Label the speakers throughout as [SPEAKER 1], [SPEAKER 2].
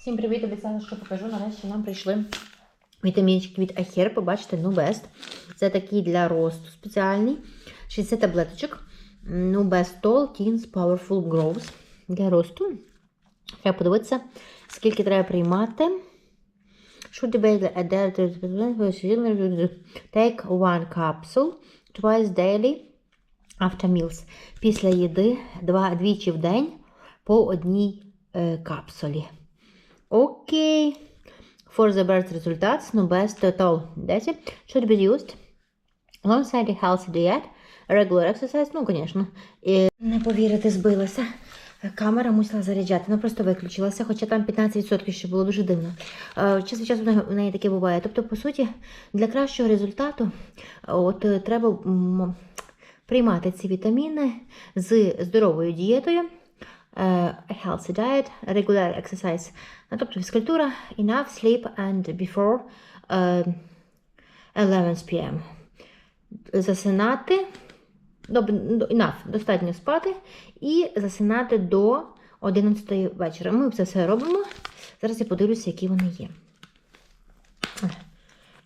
[SPEAKER 1] Всім привіт! Обіцяла, що покажу. Нарешті нам прийшли вітамінчики від Ахер. Побачите, ну Best. Це такий для росту спеціальний. 60 таблеточок. Ну Best Tall Teens Powerful Grows. Для росту. Треба подивитися, скільки треба приймати. Should debate take one capsule twice daily after meals. Після їди двічі в день по одній е, капсулі. Окей. For the best results, no best total diet should be used alongside a healthy diet, regular exercise, ну, звісно. І не повірити, збилася. Камера мусила заряджати, вона просто виключилася, хоча там 15% ще було дуже дивно. Е, Час від часу в неї- таке буває. Тобто, по суті, для кращого результату от, е, треба приймати ці вітаміни з здоровою дієтою, a healthy diet, regular exercise, Ну, тобто фізкультура, enough sleep and before е, 11 p.m. Засинати, enough, достатньо спати і засинати до 11 вечора. Ми це все робимо. Зараз я подивлюся, які вони є.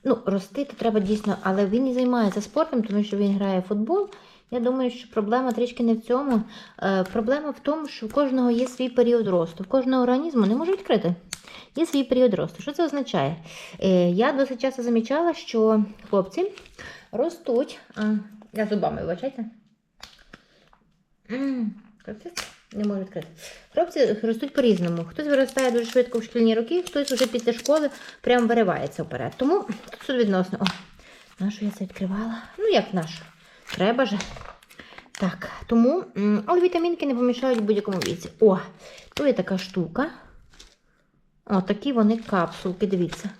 [SPEAKER 1] Ну, ростити треба дійсно, але він і займається спортом, тому що він грає в футбол. Я думаю, що проблема трішки не в цьому. Е, проблема в тому, що в кожного є свій період росту. В кожного організму не може відкрити. Є свій період росту. Що це означає? Е, я досить часто замічала, що хлопці ростуть. Я зубами, вибачайте. Не можу відкрити. Хлопці ростуть по-різному. Хтось виростає дуже швидко в шкільні роки, хтось вже після школи прям виривається вперед. Тому тут відносно. О, нашу я це відкривала. Ну, як нашу. Треба же. Так, тому, але вітамінки не помішають в будь-якому віці. О, тут є така штука. О, такі вони капсулки, дивіться.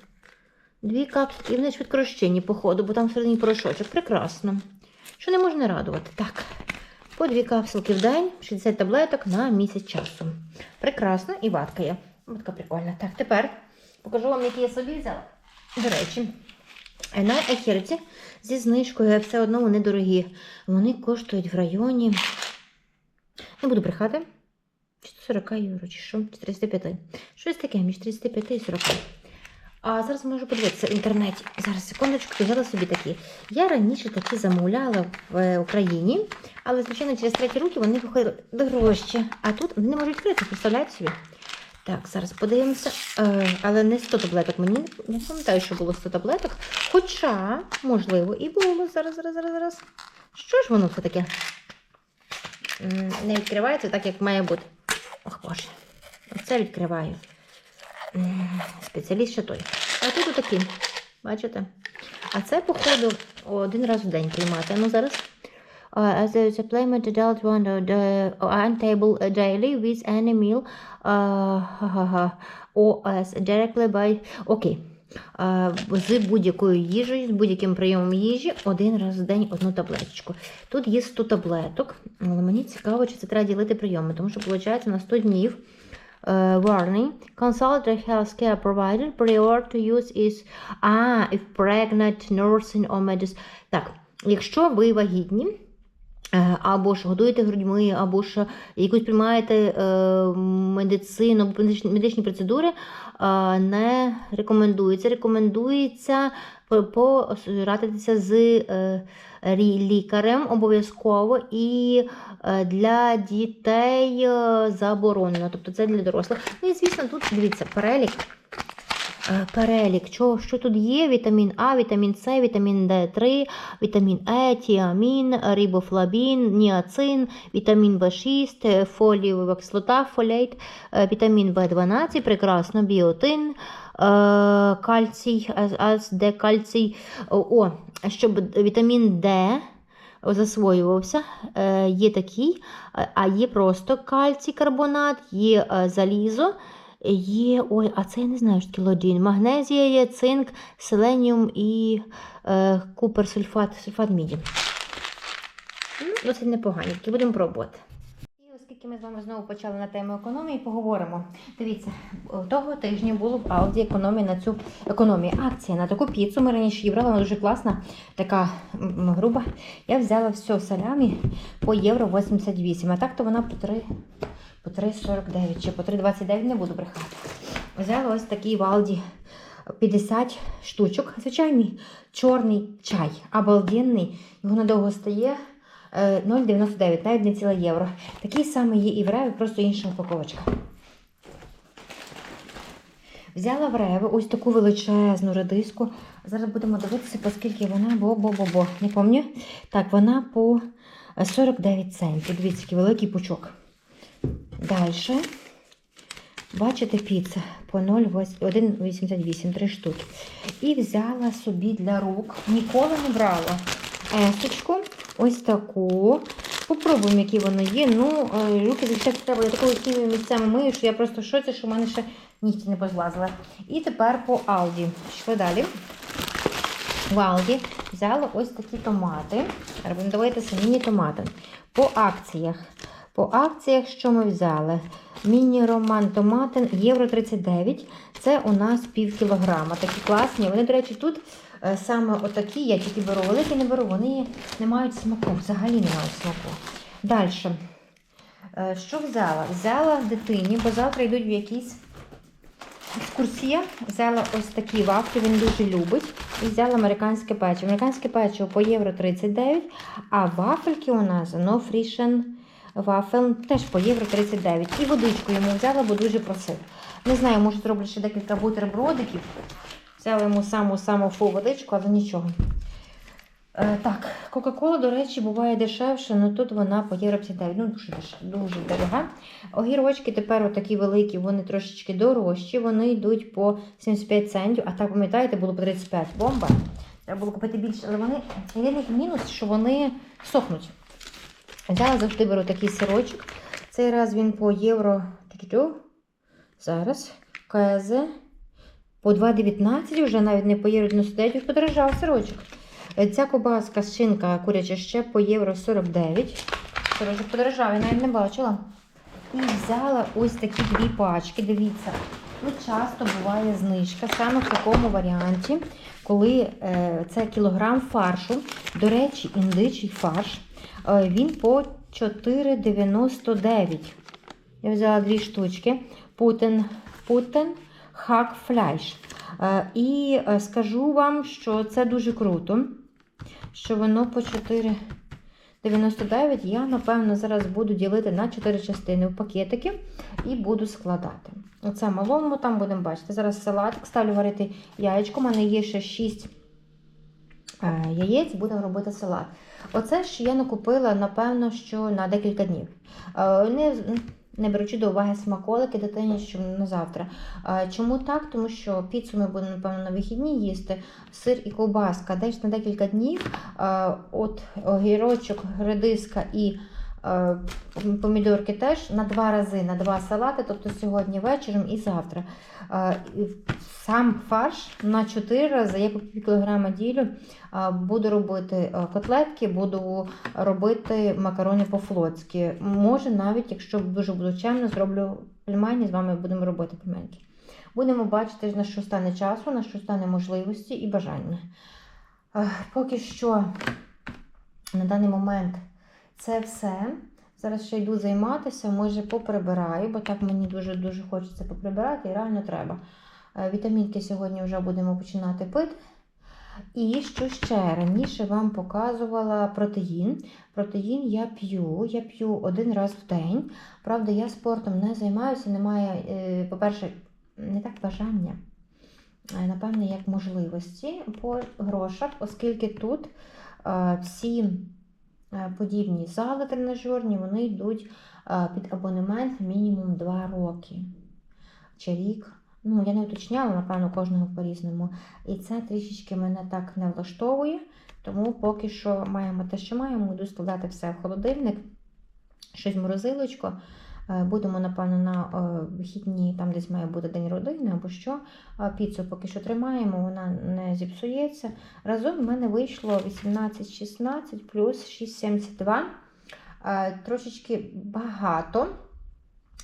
[SPEAKER 1] Дві капсулки, і вони швидко розчинні, походу, бо там всередині порошочок. Прекрасно. Що не можна радувати. Так. По дві капсулки в день, 60 таблеток на місяць часу. Прекрасно, і ватка є. Ватка прикольна. Так, тепер покажу вам, які я собі взяла. До речі, на ехірці зі знижкою все одно вони дорогі. Вони коштують в районі. Не буду брехати. Чи 40 євро, чи що? Чи 35. Щось таке, між 35 і 40. А зараз можу подивитися в інтернеті. Зараз секундочку, взяла собі такі. Я раніше такі замовляла в е, Україні, але, звичайно, через треті руки вони виходили дорожче. А тут вони не можуть відкрити, представляєте собі? Так, зараз подивимося. Е, але не 100 таблеток. Мені не пам'ятаю, що було 100 таблеток. Хоча, можливо, і було. Зараз, зараз, зараз, зараз. Що ж воно все таке? Не відкривається так, як має бути. Ох, боже. Оце відкриваю. Спеціаліст ще той. А тут отакі. Бачите? А це, походу, один раз в день приймати. Ну, зараз. Uh, as a supplement adult one uh, on table uh, daily with any meal uh, or as directly by. Uh, з будь-якою їжею, з будь-яким прийомом їжі один раз в день одну таблеточку. Тут є 100 таблеток, але мені цікаво, чи це треба ділити прийоми, тому що виходить на 100 днів. Uh, warning. Consult a healthcare provider prior to use is а, if pregnant, nursing or medicine. Так, якщо ви вагітні, е, або ж годуєте грудьми, або ж якусь приймаєте е, медицину, медичні, процедури, е, не рекомендується. Рекомендується порадитися з е, лікарем обов'язково і е, для дітей е, заборонено. Тобто це для дорослих. Ну і звісно, тут дивіться перелік. Е, Перелік, що, що тут є? Вітамін А, вітамін С, вітамін Д3, вітамін Е, тіамін, рибофлавін, ніацин, вітамін В6, е, фолієва кислота, фолейт, е, вітамін В12, прекрасно, біотин, е, кальцій, Д, кальцій. О, щоб вітамін Д засвоювався, є такий, а є просто кальцій карбонат, є залізо. Є, ой, а це я не знаю, що таке лодін. Магнезія є, цинк, селеніум і е, куперсульфат, сульфат міді. Ну, досить непогані, такі будемо пробувати. І оскільки ми з вами знову почали на тему економії, поговоримо. Дивіться, того тижня було в Алді економія на цю економію. Акція на таку піцу. Ми раніше її брали, вона дуже класна, така груба. Я взяла все салямі по євро 88, а так то вона по 3 по 3,49 чи по 3,29 не буду брехати. Взяла ось такий Валді 50 штучок. Звичайний чорний чай. Обалденний. Його надовго стає. Е, 0,99, навіть не ціле євро. Такий самий є і в Реві, просто інша упаковочка. Взяла в Реві ось таку величезну редиску. Зараз будемо дивитися, по скільки вона, бо-бо-бо-бо. Не пам'ятаю. Так, вона по 49 центів. Дивіться, який великий пучок. Далі. Бачите, піца по 1,88, 3 штуки. І взяла собі для рук. Ніколи не брала есочку. Ось таку. Попробуємо, які вони є. Ну, е, руки звичайно треба. Я такою хімією місцями мию, що я просто в шоці, що в мене ще нігті не позлазили. І тепер по Алді. Пішли далі. В Алді взяла ось такі томати. Дивитися міні-томати. По акціях. По акціях, що ми взяли? Міні-роман томатин євро 39. Це у нас пів кілограма. Такі класні. Вони, до речі, тут е, саме отакі, я тільки беру, великі не беру, вони не мають смаку, взагалі не мають смаку. Далі. Е, Що взяла? Взяла дитині, бо завтра йдуть в якісь екскурсія. Взяла ось такі вафлі, він дуже любить. І взяла американське печиво. Американське печиво по євро 39, а вафельки у нас no frischen вафель теж по євро 39. І водичку йому взяла, бо дуже просив. Не знаю, може зроблю ще декілька бутербродиків. Взяла йому саму-саму фу водичку, але нічого. Е, так, Кока-Кола, до речі, буває дешевше, але тут вона по євро 59. Ну, дуже, дуже дорога. Огірочки тепер отакі великі, вони трошечки дорожчі, вони йдуть по 75 центів, а так, пам'ятаєте, було по 35 бомба. Треба було купити більше, але вони єдиний мінус, що вони сохнуть. Взяла завжди беру такий сирочок. Цей раз він по євро. Зараз. КЗ. По 2,19 вже навіть не по євро 99 подорожав сирочок. Е, Ця кобаска шинка куряча ще по євро 49. Сирочок подорожав, я навіть не бачила. І взяла ось такі дві пачки. Дивіться, тут часто буває знижка саме в такому варіанті, коли е, це кілограм фаршу. До речі, індичий фарш. Е, він по 4,99. Я взяла дві штучки. Путен, путен хак фляш. Е, І е, скажу вам, що це дуже круто, що воно по 4,99. Я, напевно, зараз буду ділити на 4 частини в пакетики і буду складати. Оце малому там будемо бачити. Зараз салатик ставлю варити яєчко. У мене є ще 6 е, яєць, будемо робити салат. Оце ж я накупила, напевно, що на декілька днів. Е, Не, не беручи до уваги смаколики дитині, що на завтра. Е, Чому так? Тому що піцу ми будемо, напевно, на вихідні їсти, сир і ковбаска десь на декілька днів. Е, От огірочок, редиска і е, помідорки теж на два рази, на два салати, тобто сьогодні вечором і завтра. Е, Сам фарш на 4 рази, я по пів кілограма ділю. Буду робити е, котлетки, буду робити макарони по-флотськи. Може, навіть, якщо дуже буду чемно, зроблю пельмені, з вами будемо робити пельменки. Будемо бачити, на що стане часу, на що стане можливості і бажання. Е, Поки що на даний момент це все. Зараз ще йду займатися, може поприбираю, бо так мені дуже-дуже хочеться поприбирати і реально треба. Е, Вітамінки сьогодні вже будемо починати пити. І що ще раніше вам показувала протеїн. Протеїн я п'ю, я п'ю один раз в день. Правда, я спортом не займаюся, немає, е, по-перше, не так бажання, напевне, як можливості по грошах, оскільки тут е, всі подібні зали тренажерні, вони йдуть е, під абонемент мінімум 2 роки чи рік. Ну, я не уточняла, напевно, кожного по-різному. І це трішечки мене так не влаштовує. Тому поки що маємо те, що маємо, буду складати все в холодильник, щось. Е, Будемо, напевно, на е, вихідні, там десь має бути день родини або що. Піцу поки що тримаємо, вона не зіпсується. Разом в мене вийшло 18-16 плюс 6,72. Е, Трошечки багато.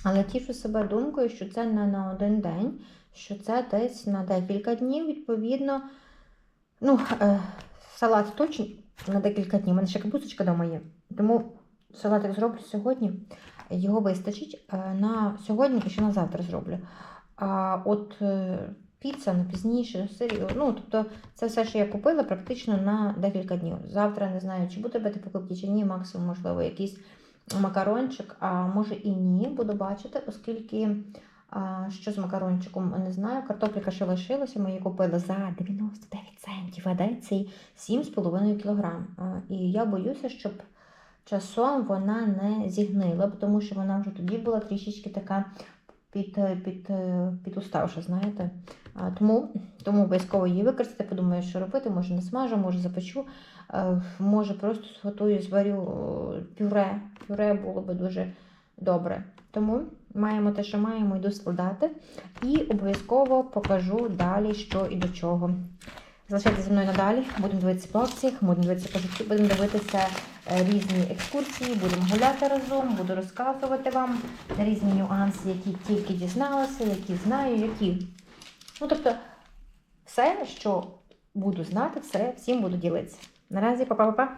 [SPEAKER 1] Але тішу себе думкою, що це не на один день, що це десь на декілька днів, відповідно. Ну, е, салат точно на декілька днів. У мене ще капусточка вдома є. Тому салатик зроблю сьогодні. Його вистачить. Е, на сьогодні і ще на завтра зроблю. А от е, піца на пізніше, сирі, ну, тобто це все, що я купила, практично на декілька днів. Завтра не знаю, чи буде бити покупки, чи ні, максимум, можливо, якийсь макарончик, а може і ні, буду бачити, оскільки що з макарончиком не знаю. Картопелька ще лишилася, ми її купили за 99 центів, а де цей 7,5 кг. І я боюся, щоб часом вона не зігнила, тому що вона вже тоді була трішечки така під, під, підуставша, знаєте. Тому, тому обов'язково її використати, подумаю, що робити, може не смажу, може запечу, е, може просто зготую, зварю пюре. Пюре було би дуже добре. Тому маємо те, що маємо, йду складати. І обов'язково покажу далі, що і до чого. Залишайтеся зі мною надалі, будемо дивитися по акціях, будемо дивитися по житті, будемо дивитися е, різні екскурсії, будемо гуляти разом, буду розказувати вам різні нюанси, які тільки дізналася, які знаю, які. Ну, тобто, все, що буду знати, все всім буду ділитися. Наразі, па-па-па-па.